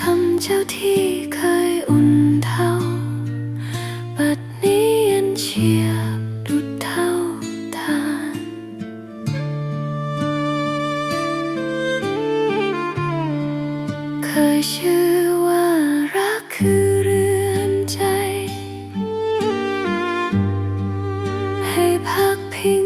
คำเจ้าที่เคยอุ่นเท่า บัดนี้เย็นเฉียบดุดเท่าทาน เคยชื่อว่ารักคือเรือนใจ ให้พักพิง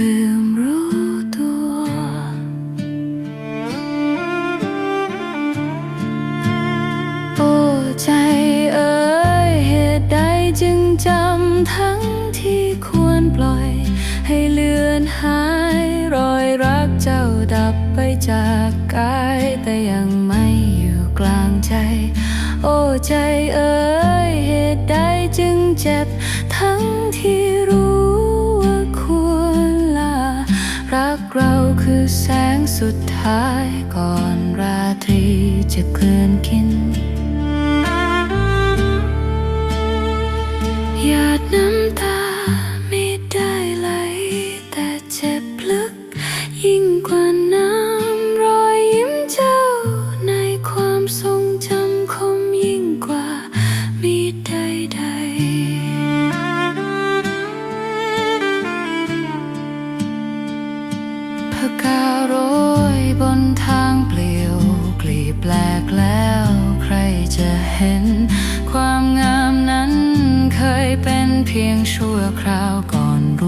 เริ่มรู้ตัว โอ้ใจเอ๋ยเหตุใดจึงจำทั้งที่ควรปล่อย ให้เลือนหายรอยรักเจ้าดับไปจากกายแต่ยังไม่อยู่กลางใจ โอ้ใจเอ๋ยเหตุใดจึงเจ็บ ทั้งที่รู้ เราคือแสงสุดท้ายก่อนราตรีจะเคลื่อนกิน พียงชั่วคราวก่อนรู้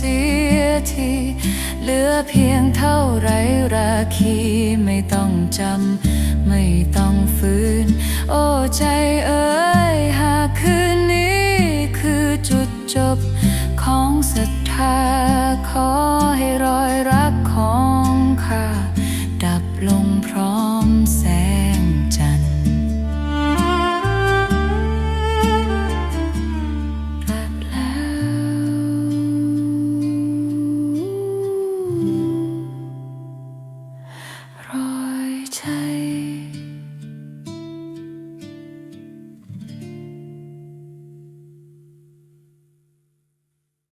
เสียทีเหลือเพียงเท่าไรราคีไม่ต้องจำ ไม่ต้องฟืน โอ้ใจเอ๋ยหากคืนนี้คือจุดจบของศรัทธาขอให้รอยรักของข้าดับลงพร้อมแสง